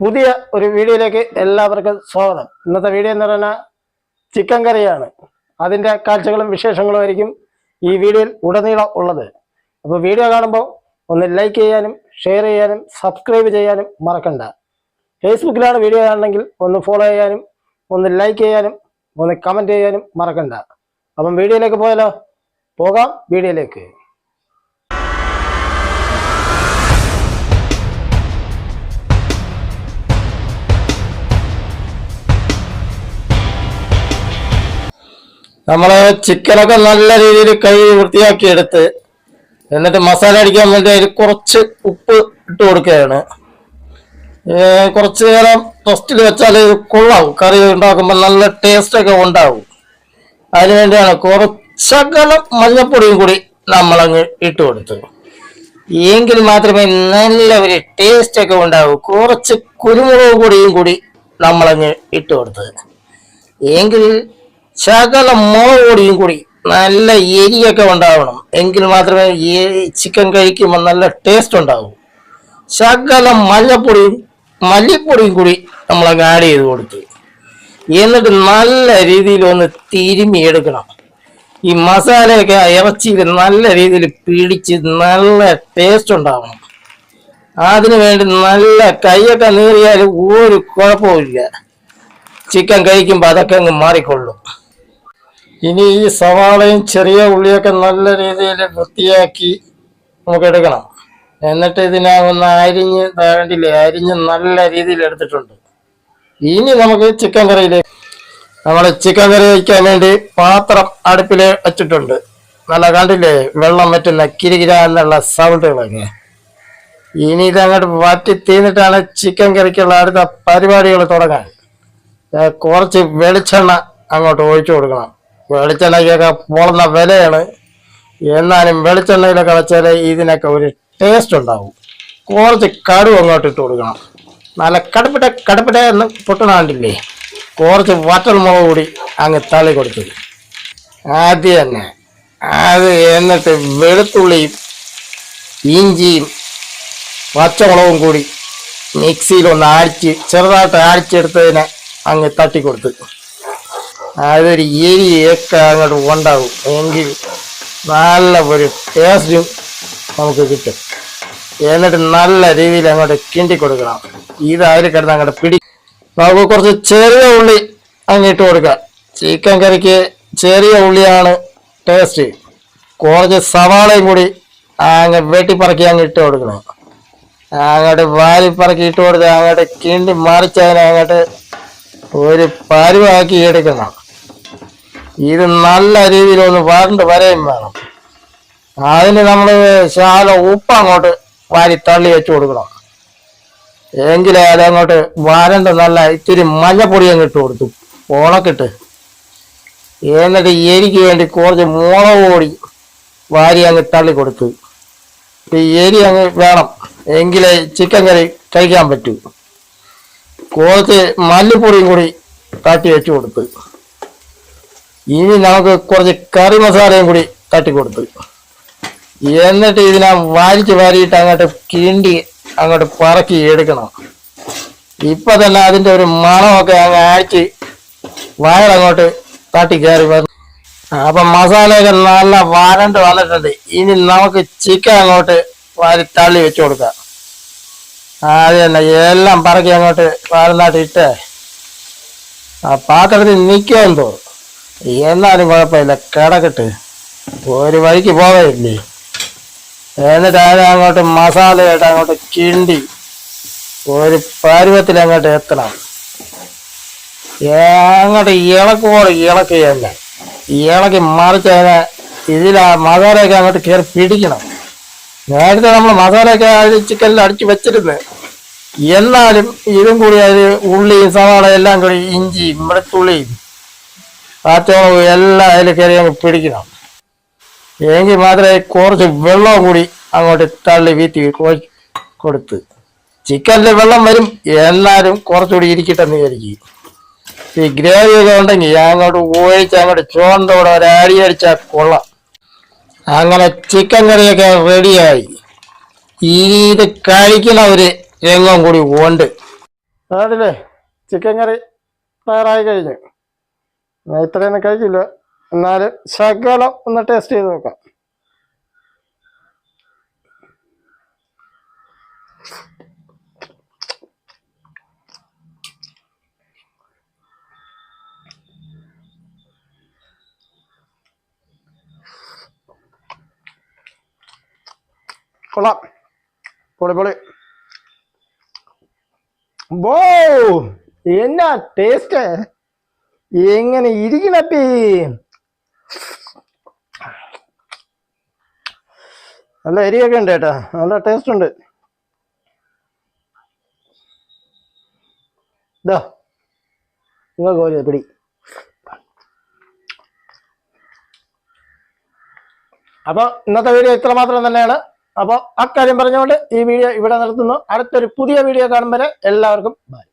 പുതിയ ഒരു വീഡിയോയിലേക്ക് എല്ലാവർക്കും സ്വാഗതം. ഇന്നത്തെ വീഡിയോ എന്ന് പറഞ്ഞാൽ ചിക്കൻ കറിയാണ്. അതിന്റെ കാഴ്ചകളും വിശേഷങ്ങളും ആയിരിക്കും ഈ വീഡിയോയിൽ ഉടനീളം ഉള്ളത്. അപ്പോൾ വീഡിയോ കാണുമ്പോൾ ഒന്ന് ലൈക്ക് ചെയ്യാനും ഷെയർ ചെയ്യാനും സബ്സ്ക്രൈബ് ചെയ്യാനും മറക്കണ്ട. ഫേസ്ബുക്കിലാണ് വീഡിയോ കാണണമെങ്കിൽ ഒന്ന് ഫോളോ ചെയ്യാനും ഒന്ന് ലൈക്ക് ചെയ്യാനും ഒന്ന് കമന്റ് ചെയ്യാനും മറക്കണ്ട. അപ്പം വീഡിയോയിലേക്ക് പോയാലോ? പോകാം വീഡിയോയിലേക്ക്. നമ്മൾ ചിക്കനൊക്കെ നല്ല രീതിയിൽ കൈ വൃത്തിയാക്കി എടുത്ത് എന്നിട്ട് മസാല അടിക്കാൻ വേണ്ടി അതിൽ കുറച്ച് ഉപ്പ് ഇട്ട് കൊടുക്കുകയാണ്. കുറച്ചു നേരം റെസ്റ്റിൽ വെച്ചാൽ കൊള്ളാവും കറി ഉണ്ടാക്കുമ്പോൾ നല്ല ടേസ്റ്റ് ഒക്കെ ഉണ്ടാവും. അതിനു വേണ്ടിയാണ് കുറച്ചകലം മഞ്ഞപ്പൊടിയും കൂടി നമ്മളങ്ങ് ഇട്ട് കൊടുത്തു എങ്കിൽ മാത്രമേ നല്ല ഒരു ടേസ്റ്റ് ഒക്കെ ഉണ്ടാവൂ. കുറച്ച് കുരുമുളക് പൊടിയും കൂടി നമ്മളങ്ങ് ഇട്ട് കൊടുത്തത്. എങ്കിൽ ശകലം മുളക് പൊടിയും കൂടി നല്ല എരിയൊക്കെ ഉണ്ടാവണം. എങ്കിൽ മാത്രമേ ഈ ചിക്കൻ കഴിക്കുമ്പോൾ നല്ല ടേസ്റ്റ് ഉണ്ടാവൂ. ശകല മഞ്ഞപ്പൊടിയും മല്ലിപ്പൊടിയും കൂടി നമ്മൾ ആഡ് ചെയ്ത് കൊടുത്തു. എന്നിട്ട് നല്ല രീതിയിൽ ഒന്ന് തിരുമ്മി എടുക്കണം. ഈ മസാലയൊക്കെ ഇറച്ചിയിൽ നല്ല രീതിയിൽ പിടിച്ച് നല്ല ടേസ്റ്റ് ഉണ്ടാവണം. അതിനു വേണ്ടി നല്ല കൈയൊക്കെ നീറിയാൽ ഒരു കുഴപ്പമില്ല ചിക്കൻ കഴിക്കുമ്പോൾ അതൊക്കെ അങ്ങ് മാറിക്കൊള്ളും. ഇനി ഈ സവാളയും ചെറിയ ഉള്ളിയൊക്കെ നല്ല രീതിയിൽ വൃത്തിയാക്കി നമുക്ക് എടുക്കണം. എന്നിട്ട് ഇതിനകുന്ന അരിഞ്ഞ് വേണ്ടില്ലേ അരിഞ്ഞ് നല്ല രീതിയിൽ എടുത്തിട്ടുണ്ട്. ഇനി നമുക്ക് ചിക്കൻ കറിയിലേക്ക് നമ്മൾ ചിക്കൻ കറി വയ്ക്കാൻ വേണ്ടി പാത്രം അടുപ്പിൽ വെച്ചിട്ടുണ്ട്. നല്ല കണ്ടില്ലേ വെള്ളം വറ്റുന്ന കിരികിര എന്നുള്ള സൗണ്ടുകളൊക്കെ. ഇനി ഇതങ്ങോട്ട് വറ്റി തീർന്നിട്ടാണ് ചിക്കൻ കറിക്കുള്ള അടുത്ത പരിപാടികൾ തുടങ്ങാൻ. കുറച്ച് വെളിച്ചെണ്ണ അങ്ങോട്ട് ഒഴിച്ചു കൊടുക്കണം. വെളിച്ചെണ്ണയ്ക്കൊക്കെ പോളുന്ന വിലയാണ്. എന്നാലും വെളിച്ചെണ്ണയിലൊക്കെ വെച്ചാൽ ഇതിനൊക്കെ ഒരു ടേസ്റ്റ് ഉണ്ടാവും. കുറച്ച് കടുവ് അങ്ങോട്ട് ഇട്ട് കൊടുക്കണം. നല്ല കടുപ്പിട്ട കടുപ്പിട്ട എന്ന് പൊട്ടണാണ്ടില്ലേ കുറച്ച് വറ്റൽ മുളക് കൂടി അങ്ങ് തള്ളി കൊടുത്തു. ആദ്യം തന്നെ. അത് എന്നിട്ട് വെളുത്തുള്ളിയും ഇഞ്ചിയും പച്ചമുളകും കൂടി മിക്സിയിൽ ഒന്ന് അടിച്ച് ചെറുതായിട്ട് അടിച്ചെടുത്തതിനെ അങ്ങ് തട്ടിക്കൊടുത്ത് അതൊരു എരിയൊക്കെ അങ്ങോട്ട് ഉണ്ടാകും എങ്കിൽ നല്ല ഒരു ടേസ്റ്റും നമുക്ക് കിട്ടും. എന്നിട്ട് നല്ല രീതിയിൽ അങ്ങോട്ട് കിണ്ടി കൊടുക്കണം. ഇത് അതിൽ കിടന്ന് അങ്ങോട്ട് പിടി നമുക്ക് കുറച്ച് ചെറിയ ഉള്ളി അങ്ങിട്ട് കൊടുക്കാം. ചിക്കൻ കറിക്ക് ചെറിയ ഉള്ളിയാണ് ടേസ്റ്റ് കുറച്ച് സവാളയും കൂടി അങ്ങ് വെട്ടിപ്പറക്കി അങ്ങ് ഇട്ട് കൊടുക്കണം. അങ്ങോട്ട് വാരിപ്പറക്കി ഇട്ട് കൊടുത്ത് അങ്ങോട്ട് കിണ്ടി മറിച്ചതിനെ അങ്ങോട്ട് ഒരു പരുവാക്കി എടുക്കണം. ഇത് നല്ല രീതിയിൽ ഒന്ന് വരണ്ട് വരയും വേണം. അതിന് നമ്മൾ ശാല ഉപ്പ് അങ്ങോട്ട് വാരി തള്ളി വെച്ച് കൊടുക്കണം. എങ്കിലേ അതങ്ങോട്ട് വരണ്ട നല്ല ഇത്തിരി മഞ്ഞപ്പൊടി അങ്ങ് ഇട്ട് കൊടുത്തു. ഉണക്കിട്ട്. എന്നിട്ട് എരിക്ക് വേണ്ടി കുറച്ച് മുളക് പൊടി വാരി അങ്ങ് തള്ളി കൊടുത്തു. എരി അങ്ങ് വേണം. എങ്കിലേ ചിക്കൻ കറി കഴിക്കാൻ പറ്റൂ. കുറച്ച് മല്ലിപ്പൊടിയും കൂടി കാട്ടി വെച്ചു കൊടുത്ത്. ഇനി നമുക്ക് കുറച്ച് കറി മസാലയും കൂടി തട്ടി കൊടുത്ത് എന്നിട്ട് ഇതിനെ വാരിച്ച് വാരിയിട്ട് അങ്ങോട്ട് കിണ്ടി അങ്ങോട്ട് പറക്കി എടുക്കണം. ഇപ്പൊ തന്നെ അതിന്റെ ഒരു മണമൊക്കെ അങ്ങ് അഴിച്ച് വയറങ്ങോട്ട് തട്ടി കയറി വന്നു. അപ്പൊ മസാലയൊക്കെ നല്ല വരണ്ട് വന്നിട്ടുണ്ട്. ഇനി നമുക്ക് ചിക്കൻ അങ്ങോട്ട് വാരി തള്ളി വെച്ചു കൊടുക്കാം. അത് തന്നെ എല്ലാം പറക്കി അങ്ങോട്ട് വാരനാട്ട് ഇട്ടേ ആ പാത്രത്തിൽ നിൽക്കുമെന്ന് തോന്നും. എന്നാലും കുഴപ്പമില്ല. കിടക്കട്ട് ഒരു വഴിക്ക് പോകയില്ലേ എന്നിട്ട് അതിനെ അങ്ങോട്ട് മസാലയായിട്ട് അങ്ങോട്ട് കിണ്ടി ഒരു പരുവത്തിൽ അങ്ങോട്ട് എത്തണം അങ്ങോട്ട് ഇളക്കോടെ ഇളക്കുകയല്ല ഇളക്കി മറിച്ച് അതിനെ ഇതിലാ മസാലയൊക്കെ അങ്ങോട്ട് കയറി പിടിക്കണം. നേരത്തെ നമ്മൾ മസാലയൊക്കെ ചിക്കനിൽ അടിച്ചു വെച്ചിരുന്നു. എന്നാലും ഇതും കൂടി അതിൽ ഉള്ളിയും സവാള എല്ലാം കൂടി ഇഞ്ചിയും വെളുത്തുള്ളിയും പച്ചമുളകും എല്ലാം അതിൽ കയറി അങ്ങ് പിടിക്കണം. എങ്കിൽ മാത്രമേ കുറച്ച് വെള്ളവും കൂടി അങ്ങോട്ട് തള്ളി വീത്തി കൊടുത്ത്. ചിക്കനിൽ വെള്ളം വരും. എല്ലാവരും കുറച്ചുകൂടി ഇരിക്കട്ടെന്ന് വിചാരിക്കും. ഈ ഗ്രേവി ഒക്കെ ഉണ്ടെങ്കിൽ അങ്ങോട്ട് ഒഴിച്ച് അങ്ങോട്ട് ചോണ്ടോടെ ഒരു അടി അടിച്ചാൽ കൊള്ളാം. അങ്ങനെ ചിക്കൻ കറിയൊക്കെ റെഡിയായി. ഈ ഇത് കഴിക്കുന്നവർ എങ്ങും കൂടി ഉണ്ട്. അതല്ലേ ചിക്കൻ കറി തയ്യാറായി കഴിഞ്ഞു. ഇത്രയൊന്നും കഴിക്കില്ല എന്നാലും ശകലം ഒന്ന് ടേസ്റ്റ് ചെയ്ത് നോക്കാം. ബോ എന്നാ ടേസ്റ്റ് എങ്ങനെ ഇരിക്കണപ്പി നല്ല എരിയൊക്കെ ഉണ്ട് കേട്ടാ. നല്ല ടേസ്റ്റ് ഉണ്ട്. ഇതാ നിങ്ങൾ കോരി പിടി. അപ്പോൾ ഇന്നത്തെ വീഡിയോ ഇത്ര മാത്രം തന്നെയാണ്. അപ്പോൾ അക്കാര്യം പറഞ്ഞുകൊണ്ട് ഈ വീഡിയോ ഇവിടെ നിർത്തുന്നു. അടുത്തൊരു പുതിയ വീഡിയോ കാണുമ്പോൾ എല്ലാവർക്കും ബൈ